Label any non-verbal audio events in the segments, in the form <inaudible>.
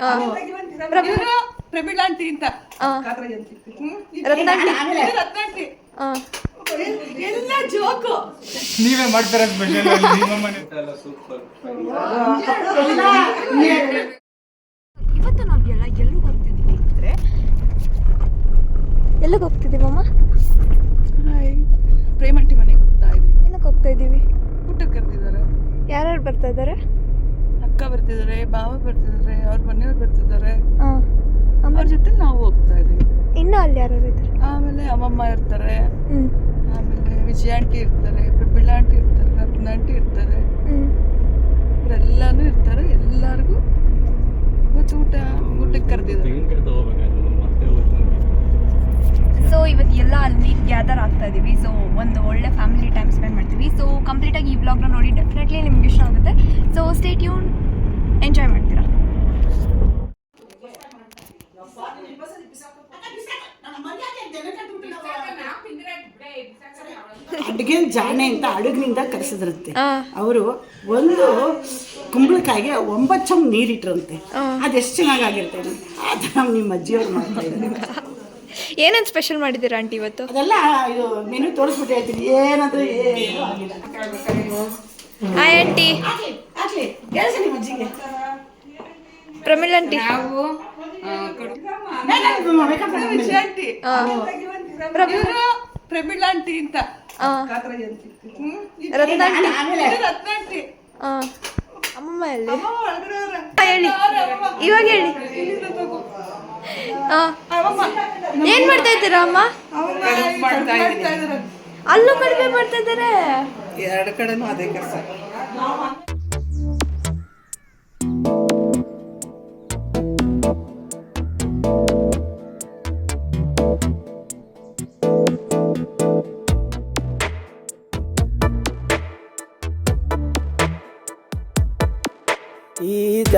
ಇವ್ರು? ಪ್ರಮೀಳಾ ಆಂಟಿ ಅಂತ? ಇದು ರತ್ನಾಂಟಿ. ಆ. ಎಲ್ಲ ಜೋಕು. ನೀವೇ ಮಾಡ್ತಾರೆ ಸ್ಪೆಷಲ್ ನಿಮ್ಮ ಮನೆ ಇವತ್ತು ನಾವು ಎಲ್ಲ ಎಲ್ಲಿಗೆ ಹೋಗ್ತಿದ್ದೀವಿ ಅಂದರೆ? ಎಲ್ಲಿಗೆ ಹೋಗ್ತಿದ್ದೀವಿ ಅಮ್ಮ? ಹಾಯ್ ಪ್ರೇಮಂಟಿ ಮನೆಗೆ ಹೋಗ್ತಾ ಇದ್ದೀವಿ. ಏನಕ್ಕೆ ಹೋಗ್ತಾ ಇದ್ದೀವಿ? ಊಟಕ್ಕೆ ಕರೆದಿದ್ದಾರೆ ಯಾರ್ಯಾರು ಬರ್ತಾ ಇದ್ದಾರೆ? ಅಕ್ಕ ಬರ್ತಿದ್ದಾರೆ ಬಾವ ಬರ್ತಿದ್ದಾರೆ ಅವ್ರ ಮನೆಯವ್ರು ಬರ್ತಿದ್ದಾರೆ ಅವ್ರ ಜೊತೆ ನಾವು ಹೋಗ್ತಾ ಇದೀವಿ ಇನ್ನೂ ಅಲ್ಲಿ ಯಾರು ಇದ್ದಾರೆ? ಆಮೇಲೆ ಅಮ್ಮಮ್ಮ ಇರ್ತಾರೆ. ಆಮೇಲೆ ವಿಜಯ ಆಂಟಿ ಇರ್ತಾರೆ ಪ್ರಬಿಳ ಆಂಟಿ ಇರ್ತಾರೆ ರತ್ನ ಆಂಟಿ ಇರ್ತಾರೆ. ಇವರೆಲ್ಲಾನು ಇರ್ತಾರೆ ಎಲ್ಲರಿಗೂ ಊಟ ಊಟಕ್ಕೆ ಕರೆದಿದ್ದಾರೆ ಸೊ ಇವತ್ತು ಎಲ್ಲ ಅಲ್ಲಿ ಗ್ಯಾದರ್ ಆಗ್ತಾ ಇದೀವಿ. ಸೊ ಒಂದು ಒಳ್ಳೆ ಫ್ಯಾಮಿಲಿ ಟೈಮ್ ಸ್ಪೆಂಡ್ ಮಾಡ್ತೀವಿ. ಸೊ ಕಂಪ್ಲೀಟಾಗಿ ಈ ಬ್ಲಾಗ್ನ ನೋಡಿ ಡೆಫಿನೆಟ್ಲಿ ನಿಮ್ಗೆ ಇಷ್ಟ ಆಗುತ್ತೆ. ಸೊ ಸ್ಟೇ ಟ್ಯೂನ್ ಎಂಜಾಯ್ ಮಾಡ್ತೀರಾ? ಅಡುಗೆ ಜಾಣೆ ಅಂತ ಅಡುಗಿನಿಂದ ಕರೆಸಿದ್ರಂತೆ. ಅವರು ಒಂದು ಕುಂಬಳಕಾಯಿಗೆ ಒಂಬತ್ತು ಚಮ್ ನೀರಿಟ್ರಂತೆ. ಅದೆಷ್ಟು ಚೆನ್ನಾಗಿರ್ತೇನೆ ಆ ಥರ ನಿಮ್ಮ ಅಜ್ಜಿಯವ್ರು ಮಾಡ್ತಾ ಇದ್ದಾರೆ. ಏನೇನು ಸ್ಪೆಷಲ್ ಮಾಡಿದ್ದೀರಾ ಆಂಟಿ ಇವತ್ತು? ಅದೆಲ್ಲ ಇದು ಮೆನು ತೋರಿಸ್ಬಿಟ್ಟು ಹೇಳ್ತೀನಿ. ಏನಾದರೂ ಏನೂ ಆಗಿಲ್ಲ. Hi aunty. ಆಗ್ಲಿ ಆಗ್ಲಿ. ಕೇಳಿಸಿ ನಿಮ್ಮ ಅಜ್ಜಿಗೆ. ಪ್ರಮಿಳ್ ಆಂಟಿ. ಆಂಟಿ ಪ್ರಮೀಳಾ ಆಂಟಿ ಅಂತ. ಆ. ಕಾತ್ರ ಜಯಂತಿ. ಹ್ಮ್? ರತ್ನಾಂಟಿ ಇದು ರತ್ನಾಂಟಿ. ಆ. ಅಮ್ಮಮ್ಮ ಎಲ್ಲಿ? ಅಮ್ಮ ಒಳಗಡೆ ಅವ್ರೆ. ಆ, ಹೇಳಿ ಇವಾಗ ಹೇಳಿ. ಏನ್ ಮಾಡ್ತಾ ಇದ್ದೀರಾ ಅಮ್ಮ. ಅಲ್ಲೂ ಕಡಿಮೆ ಮಾಡ್ತಾ ಇದ್ದಾರೆ ಎರಡು ಕಡೆನೂ ಅದೇ ಕೆಲಸ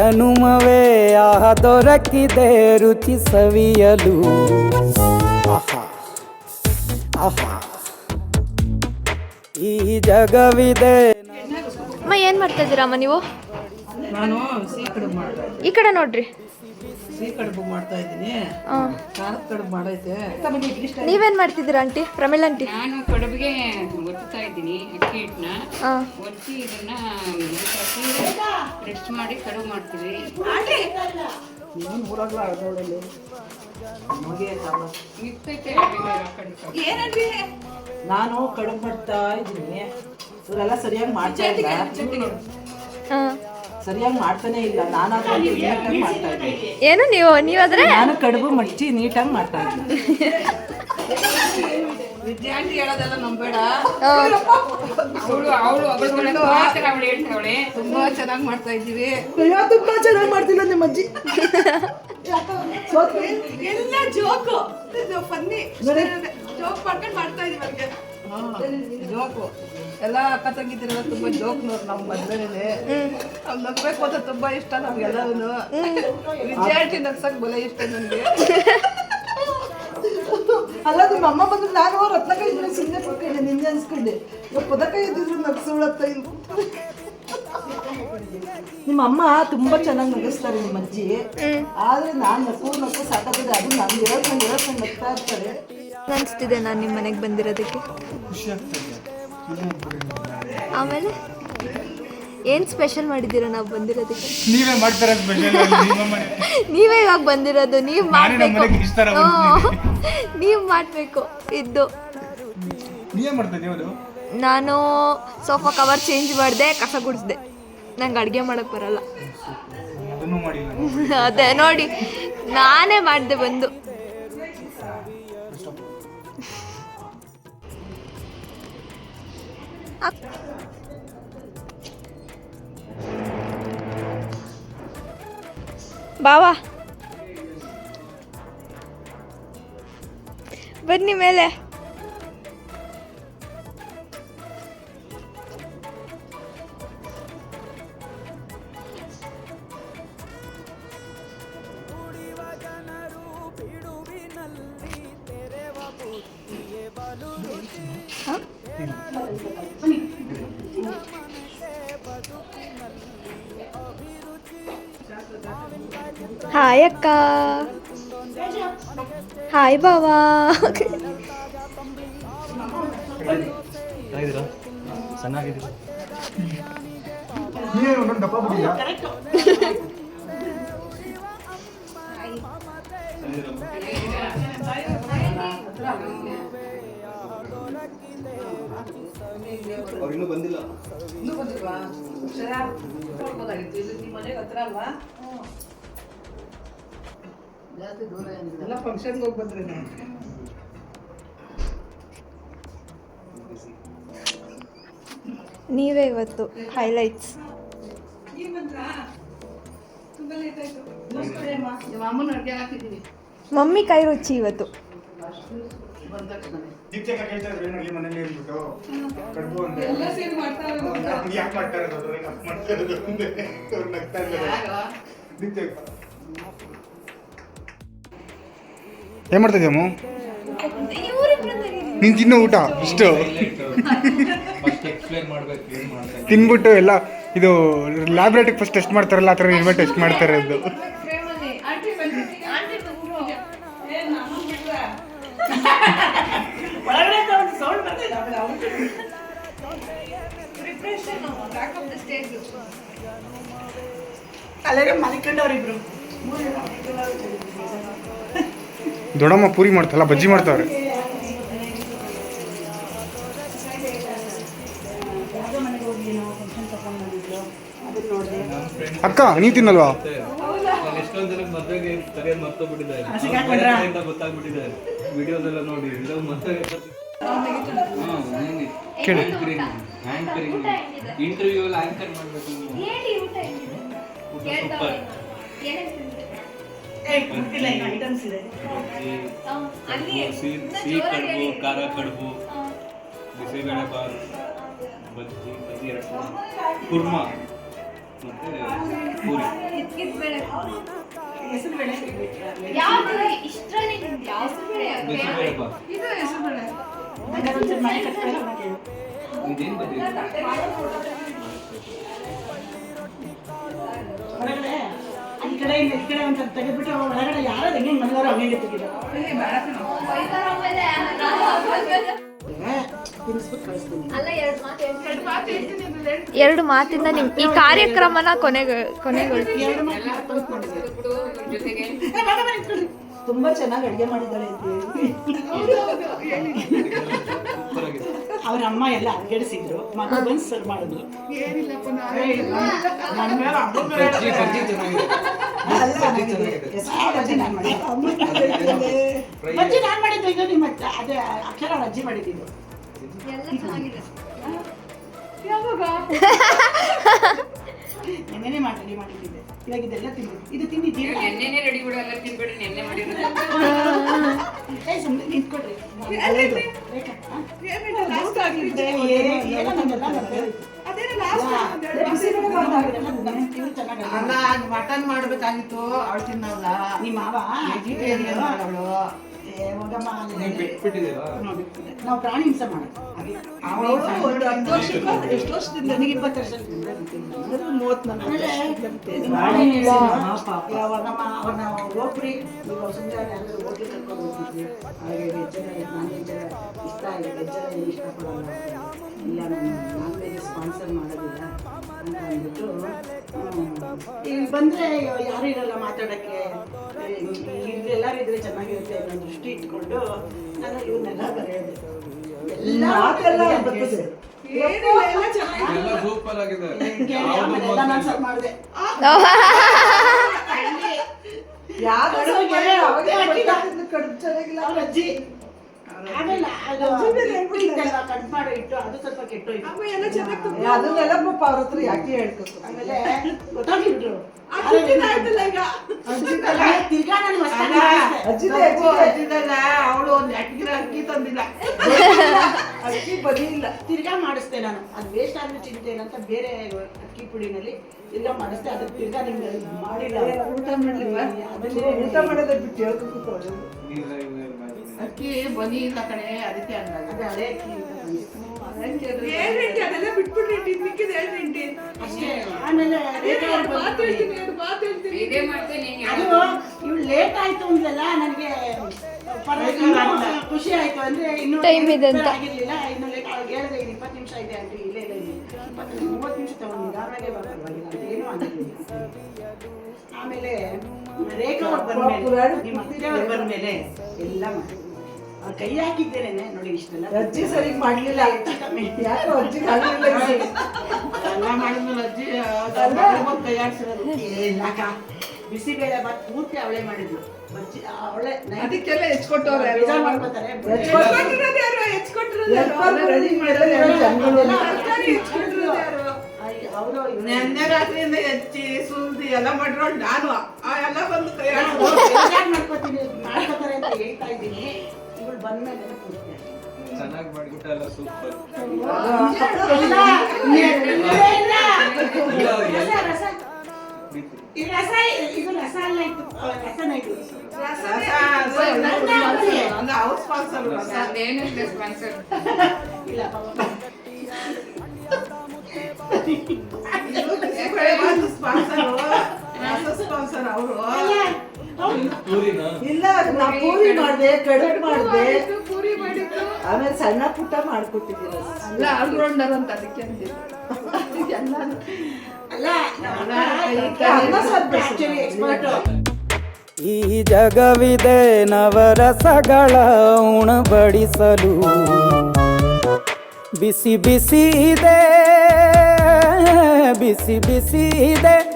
ಜನುಮವೇ ಆಹ ದೊರಕಿದೆ ರುಚಿ ಸವಿಯಲು. ಆಹಾ ಆಹಾ. ಈ ಜಗವಿದೆ. ಅಮ್ಮ ಏನ್ ಮಾಡ್ತಾ ಇದ್ದೀರಾ ಅಮ್ಮ ನೀವು? ನಾನು ಈ ಕಡೆ ನೋಡ್ರಿ. ಕಡುಬು ಮಾಡ್ತಾ ಇದ್ದೀನಿ. ಖಾರದ ಕಡುಬು ಮಾಡೈತೆ. ನೀವೇನ್ ಮಾಡ್ತಿದ್ದೀರ ಆಂಟಿ? ಪ್ರಮಿಳ್ ಆಂಟಿ? ನಾನು ಕಡುಬಿಗೆ ಒತ್ತಾ ಇದ್ದೀನಿ ಅಕ್ಕಿ ಹಿಟ್ಟನ್ನ. ಒತ್ತಿ ಇದನ್ನ ರೆಸ್ಟ್ ಮಾಡಿ ಕಡುಬು ಮಾಡ್ತೀವಿ. ನಾನು ಕಡುಬು. ಮಾಡ್ತಾ ಇದ್ದೀನಿ. ಇವರೆಲ್ಲ ಸರಿಯಾಗಿ ಮಾಡ್ತಾ ಇಲ್ಲ. ಆ. ಸರಿಯಾಗಿ ಮಾಡ್ತಾನೆ ಇಲ್ಲ. ನಾನು ನೀಟಾಗಿ ಮಾಡ್ತಾ ಇದ್ದೀನಿ. ಏನು ನೀವು ನೀವಾದ್ರೆ? ನಾನು ಕಡುಬು ಮಡ್ಚಿ ನೀಟಾಗಿ ಮಾಡ್ತಾ ಇದ್ದೀನಿ. ಹೇಳೋದೆಲ್ಲ ನಂಬೇಡ. ಅವಳು ಅವಳು ಅವಳು ಮಾತ್ರ ಅವಳು ಹೇಳ್ತಾವಳೆ ತುಂಬಾ ಚೆನ್ನಾಗಿ ಮಾಡ್ತಾ ಇದ್ದೀವಿ. ಅಯ್ಯೋ ತುಂಬಾ ಚೆನ್ನಾಗಿ ಮಾಡ್ತಿಲ್ಲ ನಿಮ್ಮ ಅಜ್ಜಿ. ಎಲ್ಲ ಜೋಕು. ಫನ್ನಿ ಜೋಕ್ ಮಾಡ್ಕೊಂಡು ಮಾಡ್ತಾ ಇದೀವಿ ಅವ್ರಿಗೆ. ಜೋಕು. ಎಲ್ಲ ಅಕ್ಕ ತಂಗಿದಿರೆಲ್ಲ ತುಂಬಾ ಜೋಕ್ ನೋಡ್ ನಾವು ಮದ್ವೆನೇ ನಾವು ನಗ್ಬೇಕು ಅಂತ ತುಂಬಾ ಇಷ್ಟ ನಮ್ಗೆಲ್ಲರೂ ವಿದ್ಯಾರ್ಥಿ ನಗ್ಸಕ್ ಬಲ ಇಷ್ಟ ನನಗೆ ಅಲ್ಲ, ನಿಮ್ಮ ಅಮ್ಮ ಬಂದು ನಾನು ರತ್ನಕ ಇದ್ರೆ ಸುಮ್ಮನೆ ಕೊಟ್ಟಿದ್ದೆ ನಿನ್ನೆ ಅನ್ಸ್ಕೊಂಡೆ. ಇವಾಗ ಪದಕ ಇಲ್ಲ ನಿಮ್ಮ ಅಮ್ಮ ತುಂಬಾ ಚೆನ್ನಾಗಿ ನಗಿಸ್ತಾರೆ ನಿಮ್ಮ ಅಜ್ಜಿ. ಆದ್ರೆ ನಾನು ನಕ್ಕು ನಕ್ಕು ಸಾಕಾಗಿದೆ. ಅದು ನಾನು ಹೇಳ್ಕೊಂಡು ಹೇಳ್ಕೊಂಡು ನಗ್ತಾ ಇರ್ತಾರೆ. ಅನಿಸ್ತಿದೆ ನಾನು ನಿಮ್ಮ ಮನೆಗೆ ಬಂದಿರೋದಕ್ಕೆ. ಆಮೇಲೆ? ಏನು ಸ್ಪೆಷಲ್ ಮಾಡಿದ್ದೀರಾ ನಾವು ಬಂದಿರೋದಕ್ಕೆ? ನೀವೇ ಮಾಡ್ತಾರೆ <laughs> ನೀವೇ ಇವಾಗ ಬಂದಿರೋದು ನೀವು ಮಾಡಬೇಕು. ನೀವು ಮಾಡಬೇಕು ಇದ್ದು. ನಾನು ಸೋಫಾ ಕವರ್ ಚೇಂಜ್ ಮಾಡಿದೆ ಕಸ ಗುಡಿಸ್ದೆ. ನಂಗೆ ಅಡುಗೆ ಮಾಡೋಕ್ಕೆ ಬರಲ್ಲ. <laughs> ಅದೇ ನೋಡಿ ನಾನೇ ಮಾಡಿದೆ ಬಂದು. ಬಾವಾ. ಬನ್ನಿ ಮೇಲೆ. హాయ్ అక్క హాయ్ బావా ಅವ್ರು ಇನ್ನೂ ಬಂದಿಲ್ಲ ಇನ್ನೂ ಬಂದಿಲ್ವಾ ಹುಷಾರಾಗಿ ಮನೆಗೆ ಹತ್ರ ಅಲ್ವಾ ಜಾಸ್ತಿ ದೂರ ಏನಿಲ್ಲ. ಎಲ್ಲ ಫಂಕ್ಷನ್ಗೆ ಹೋಗಿ ಬಂದ್ರೆ ನೀವೇ. ಇವತ್ತು ಹೈಲೈಟ್ಸ್ ಮಮ್ಮಿ ಕೈ ರುಚಿ ಇವತ್ತು. ಬಂದ ಮಾಡ್ತಾ ಇದೀಯಮ್ಮ? ನೀನು ತಿನ್ನೋ ಊಟ, ಇಷ್ಟು. ಏನು ತಿನ್ಬಿಟ್ಟು ಎಲ್ಲ, ಇದು ಲ್ಯಾಬ್ರೇಟರಿ ಫಸ್ಟ್ ಟೆಸ್ಟ್ ಮಾಡ್ತಾರಲ್ಲ, ಆ ಥರ ಇನ್ವೇ ಟೆಸ್ಟ್ ಮಾಡ್ತಾರೆ ಅವ್ನು ಅಲ್ಲೇ ಮಲ್ಕೊಂಡವ್ರಿಬ್ರು. ದೊಡ್ಡಮ್ಮ ಪೂರಿ ಮಾಡ್ತಲ್ಲ ಬಜ್ಜಿ ಮಾಡ್ತಾವ್ರೆ. ನಾವು ಅಕ್ಕ ನೀ ತಿನ್ನಲ್ವಾ? ನಾನು ಎಷ್ಟೊಂದು ಜನ ಮದುವೆಗೆ ಸರಿಯಾಗಿ ಮರ್ತೋಗ್ಬಿಟ್ಟಿದ್ದಾರೆ ಹಸಿಗೆ ಹಾಕೊಂಡ್ರಾ? ಅಂತ ಗೊತ್ತಾಗ್ಬಿಟ್ಟಿದ್ದಾರೆ ವಿಡಿಯೋಸ್ ಎಲ್ಲ ನೋಡಿ ಇಲ್ಲ ಮದುವೆ ಕೇಳಿ. ಆಂಕರಿಂಗ್ ಇಂಟರ್ವ್ಯೂ ಎಲ್ಲ ಆಂಕರ್ ಮಾಡ್ಬೇಕು ನೀವು. ಊಟ ಸೂಪರ್ ಏ ಗೊತ್ತಿಲ್ಲ ಈಗ ಐಟಮ್ಸ್ ಇದೆ ಸಿಹಿ ಸಿಹಿ ಕಡುಬು ಖಾರ ಕಡುಬು ಬಿಸಿಬೇಳೆ ಬಾತ್ ಬಜ್ಜಿ ಬಜ್ಜಿ ಎರಡು ಕುರ್ಮಾ ಮತ್ತೆ ಪೂರಿ ಹೆಸರು ಬೇಳೆ ಬಿಸಿಬೇಳೆ ಬಾತ್ ಹಂಗಾರೆ ಒಂದ್ಸರಿ ಮನೆ ಕಟ್ಕೊಂಡು ಕೇಳು ಇದೇನು ಬಂದಿದೆ ಈ ಕಡೆ ಈ ಕಡೆ ಅಂತ ತೆಗೆದ್ಬಿಟ್ಟು ಹೊರಗಡೆ ಯಾರೋ ಹೆಂಗೆ ಮನೆಯವರು ಹಂಗೆ ತೆಗಿದ್ರು ಎರಡು ಮಾತಿಂದ ನಿಮ್ ಈ ಕಾರ್ಯಕ್ರಮನ ಕೊನೆಗೆ ಇಟ್ಕೊಳ್ಳಿ. ತುಂಬಾ ಚೆನ್ನಾಗಿ ಅಡುಗೆ ಮಾಡಿದ್ದಾಳೆ ಅಂತ ಹೇಳಿ ಸೂಪರ್ ಆಗಿದೆ ಅವ್ರ ಅಮ್ಮ ಎಲ್ಲ ಅಡ್ಗೆಡಿಸಿದ್ರು ಮಗ ಬಂದು ಸರ್ವ್ ಮಾಡಿದ್ರು. ಬಜ್ಜಿ ನಾನ್ ಮಾಡಿದ್ದು. ಇದು ನಿಮ್ಮ ಅದೇ ಅಕ್ಷರ ಅಜ್ಜಿ ಮಾಡಿದ್ದು ನೆನ್ನೆನೇ ಮಾಡಿ ಮಾಡಿದ್ದೆ ಇವಾಗ ಇದೆಲ್ಲ ಇದು ತಿಂದಿದ್ದೀರಾ ಎಣ್ಣೆನೆ ರೆಡಿ ಬಿಡು ಎಲ್ಲ ತಿನ್ಬೇಡಿ ಎಣ್ಣೆ ಮಾಡಿರೋದು. ಏ ಸುಮ್ಮನೆ ನಿಂತ್ಕೊಡ್ರಿ. ಅಲ್ಲ ಮಟನ್ ಮಾಡ್ಬೇಕಾಗಿತ್ತು ಅವಳು ತಿನ್ನಲ್ಲ ನಿಮ್ಮ ಮಾವ? ವೆಜಿಟೇರಿಯನ್ ಅವಳು. ನೀವು ಪ್ರಾಣಿ ಹಿಂಸೆ ಮಾಡೋದು ಎಷ್ಟು ವರ್ಷದಿಂದ ನನಗೆ ಇಪ್ಪತ್ತು ವರ್ಷದಿಂದ ಮೂವತ್ತು ಅವ್ರನ್ನ ಎಲ್ಲರೂ ಕರ್ಕೊಂಡು ಹೋಗ್ತಿದ್ವಿ ನಾನ್ ಇಷ್ಟ ಇಷ್ಟಪಡಲ್ಲ. ಇಲ್ಲ ನಾನು ನಾನ್ ವೆಜ್ ಸ್ಪಾನ್ಸರ್ ಮಾಡೋದಿಲ್ಲ ಅಂತ ಅಂದ್ಬಿಟ್ಟು ಹ್ಮ್, ಇಲ್ಲಿ ಬಂದರೆ ಯಾರು ಇರಲ್ಲ ಮಾತಾಡೋಕ್ಕೆ? ಎಲ್ಲರೂ ಇದ್ರೆ ಚೆನ್ನಾಗಿರುತ್ತೆ ಅನ್ನೋ ದೃಷ್ಟಿ ಇಟ್ಕೊಂಡು ನಾನು ಇವನ್ನೆಲ್ಲ ಬರೆಯೋದು. ಎಲ್ಲ ಮಾತೆಲ್ಲ ಬರ್ತದೆ. ಏನಿಲ್ಲ ಎಲ್ಲ ಸೂಪರ್ ಆಗಿದೆ. ಮಾಡಿದೆ. <laughs> ಅವಾಗೇ ಚೆನ್ನಾಗಿಲ್ಲ. ಅವ್ರ ಅಜ್ಜಿ ಅದು? ಕಟ್ ಮಾಡಿ ಇಟ್ಟು ಅದು ಸ್ವಲ್ಪ ಕೆಟ್ಟೋಯ್ತು ಅಮ್ಮ ಎಲ್ಲ ಚೆನ್ನಾಗಿ ಅದನ್ನೆಲ್ಲ ಪಾಪ ಅವ್ರ ಹತ್ರ ಯಾಕೆ ಹೇಳ್ಕೊತು? ಆಮೇಲೆ ಗೊತ್ತಾಗಿಬಿಟ್ರು ಆಯ್ತಲ್ಲ ಈಗ? ತಿರ್ಗಾ ನಾನು ಮಸ್ತಾಗಿ ಅಲ್ಲ, ಮಾಡಿಸ್ದೆ. ಅಜ್ಜಿದೆ ಅಜ್ಜಿದಲ್ಲ ಅವಳು ಒಂದು ಅಕ್ಕಿ ಅಕ್ಕಿ ತಂದಿಲ್ಲ. ಅಕ್ಕಿ ಬದಿಲ್ಲ. ಇಲ್ಲ ತಿರ್ಗಾ ಮಾಡಿಸ್ದೆ ನಾನು. ಅದು ವೇಸ್ಟ್ ಆದ್ರೆ ಚಿಂತೆ ಇಲ್ಲ ಅಂತ ಬೇರೆ ಅಕ್ಕಿ ಪುಡಿನಲ್ಲಿ ತಿರ್ಗಾ ಮಾಡಿಸ್ದೆ. ಅದಕ್ಕೆ ತಿರ್ಗಾ ನಿಮ್ಗೆ ಮಾಡಿಲ್ಲ. ಊಟ ಅದನ್ನೇ ಊಟ ಮಾಡೋದೇ ಬಿಟ್ಟು ಹೇಳ್ಕೊಂಡು ಅಕ್ಕಿ ಬನಿ ಇಲ್ಲ ಕಣೆ ಅದಕ್ಕೆ ಹಳೆ ಅಕ್ಕಿ. ಏಳ್ರಿಂಟಿ ಅದೆಲ್ಲ ಬಿಟ್ಬಿಟ್ಟು ಮಿಕ್ಕಿದ ಏಳ್ರಿಂಟಿ ಅಷ್ಟೇ. ಆಮೇಲೆ ಮಾತು. ಹೇಳ್ತೀನಿ ಎರಡು ಮಾತು ಹೇಳ್ತೀನಿ. ಇದೇ ಮಾಡ್ತೀನಿ ನೀನು ಅದು ಇವ್ಳು ಲೇಟ್ ಆಯ್ತು ನನಗೆ ಖುಷಿ ಆಯ್ತು ಅಂದ್ರೆ ಇನ್ನು ಟೈಮ್ ಇದೆ ಅಂತ. ಆಗಿರ್ಲಿಲ್ಲ. ಇನ್ನು ಲೇಟ್ ಅವ್ರಿಗೆ ಇಪ್ಪತ್ತು ನಿಮಿಷ ಇದೆ ಅಂತ ಇಲ್ಲೇ ಇಪ್ಪತ್ತು ನಿಮಿಷ ಮೂವತ್ತು ನಿಮಿಷ ತಗೊಂಡಿದ್ದ ಆಮೇಲೆ ಬರ್ಬಾರ್ದು ಅಂತ ಏನೂ ಆಗಿರ್ಲಿಲ್ಲ. ಆಮೇಲೆ ರೇಖಾ ಅವ್ರು ಬಂದ್ಮೇಲೆ ನಿಮ್ಮ ಅತ್ತೆ ಅವ್ರು ಬಂದ್ಮೇಲೆ ಎಲ್ಲ ಮಾಡಿ ಕೈ ಹಾಕಿದ್ದೇನೆ ನೋಡಿ ಇಷ್ಟೆಲ್ಲ. ಅಜ್ಜಿ ಸರಿ ಮಾಡ್ಲಿಲ್ಲ. ಯಾರು ಅಜ್ಜಿ. ಎಲ್ಲ ಮಾಡಿದ್ಮೇಲೆ ಅಜ್ಜಿ ಇಲ್ಲಕ್ಕ. ಬಿಸಿಬೇಳೆ ಬಾತ್ ಪೂರ್ತಿ ಅವಳೆ ಮಾಡಿದ್ಲು. ಬಜ್ಜಿ ಅವಳೆ ಅದಕ್ಕೆಲ್ಲ ಹೆಚ್ಕೊಟ್ಟವ್ರೆ ಮಾಡ್ಕೊತಾರೆ. ಮಾಡಿರೋದು? ಅವರು ನೆನ್ನೆ ರಾತ್ರಿಯಿಂದ ಹೆಚ್ಚಿ ಸುಲ್ದಿ ಎಲ್ಲ ಮಾಡಿರೋಳು ನಾನು. ಆ ಎಲ್ಲ ಬಂದು ಕೈ ಮಾಡ್ಕೊತೀನಿ ಮಾಡ್ಕೊತಾರೆ ಅಂತ ಹೇಳ್ತಾ ಇದ್ದೀನಿ. ಇವಳು ಬಂದ್ಮೇಲೆ ಪೂರ್ತಿ ಆಯ್ತು. ಚೆನ್ನಾಗಿ ಮಾಡಿಬಿಟ್ಟ ಎಲ್ಲ ಸೂಪರ್ ಇಲ್ಲ, ಇಲ್ಲ, ಇಲ್ಲ. ರಸ, ರಸ. ಈ ರಸ ಇದು ರಸ ಅಲ್ಲ ಇದು ರಸನ ಇದು ರಸ, ಅದು ಅದು ಅವ್ರ sponsor ರಸ. ಅದೇನು ಸ್ಪಾನ್ಸರ್ ಇಲ್ಲ ಪಾಪ. ಇದು ಬಿಸಿಬೇಳೆ ಬಾತು sponsor, ರಸ sponsor ಅವ್ರು. ಪೂರಿನ? ಇಲ್ಲ ನಾ ಪೂರಿ ಮಾಡಿದೆ ಕಡುಬು ಮಾಡಿದೆ. ಪೂರಿ ಆಮೇಲೆ ಸಣ್ಣ ಪುಟ್ಟ ಮಾಡ್ಕೊಟ್ಟಿದ್ದೀನಿ. ಅಲ್ಲ ಆಲ್ರೌಂಡರ್ ಅಂತ ಅದಕ್ಕೆ ಅಲ್ಲ ಅನ್ನ ಸಾರು ಆಕ್ಚುಲಿ ಎಕ್ಸ್ಪರ್ಟ್ ಈ ಜಗವಿದೆ ನವರಸಗಳ ಉಣಬಡಿಸಲು. ಬಿಸಿ ಬಿಸಿ ಇದೆ ಬಿಸಿ ಬಿಸಿ ಇದೆ.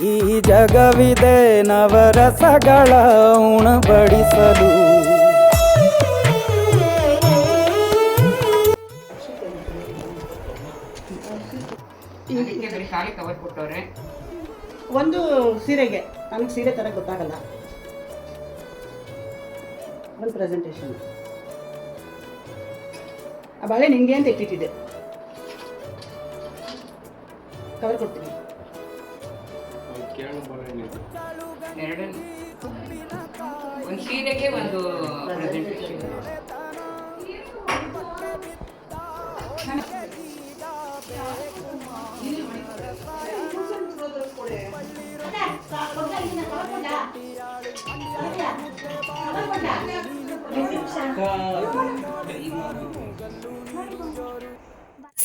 ಈ ಜಗವಿದೆ ನವರಸಗಳ ಉಣಬಡಿಸಲು. ಒಂದು ಸೀರೆಗೆ ನನಗೆ ಸೀರೆ ತರ ಗೊತ್ತಾಗಲ್ಲ. ಒಂದು ಪ್ರೆಸೆಂಟೇಷನ್ ಆ ಬಾಳೆ ನಿಂಗೆ ಅಂತ ಇಟ್ಟಿಟ್ಟಿದೆ ಕವರ್ ಕೊಡ್ತೀನಿ. ಎರಡು ಒಂದು ಸೀರೆಗೆ ಒಂದು ಪ್ರೆಸೆಂಟೇಷನ್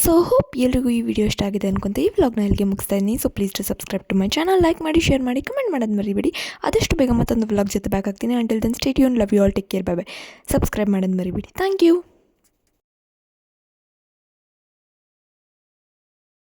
ಸೊ ಹೋಪ್ ಎಲ್ರಿಗೂ ಈ ವಿಡಿಯೋ ಇಷ್ಟ ಆಗಿದೆ ಅನ್ಕೊಂತ ಈ ವ್ಲಾಗ್ನ ಇಲ್ಲಿಗೆ ಮುಗಿಸ್ತಾ ಇದ್ದೀನಿ. So please to subscribe to my channel like ಮಾಡಿ ಶೇರ್ ಮಾಡಿ ಕಮೆಂಟ್ ಮಾಡೋದು ಮರಿಬೇಡಿ. ಆದಷ್ಟು ಬೇಗ ಮತ್ತೊಂದು ವ್ಲಾಗ್ ಜೊತೆ ಬ್ಯಾಕ್ ಆಗ್ತೀನಿ. Until then stay ಯೂನ್ love you all take care bye bye subscribe ಮಾಡೋದು ಮರಿಬೇಡಿ. Thank you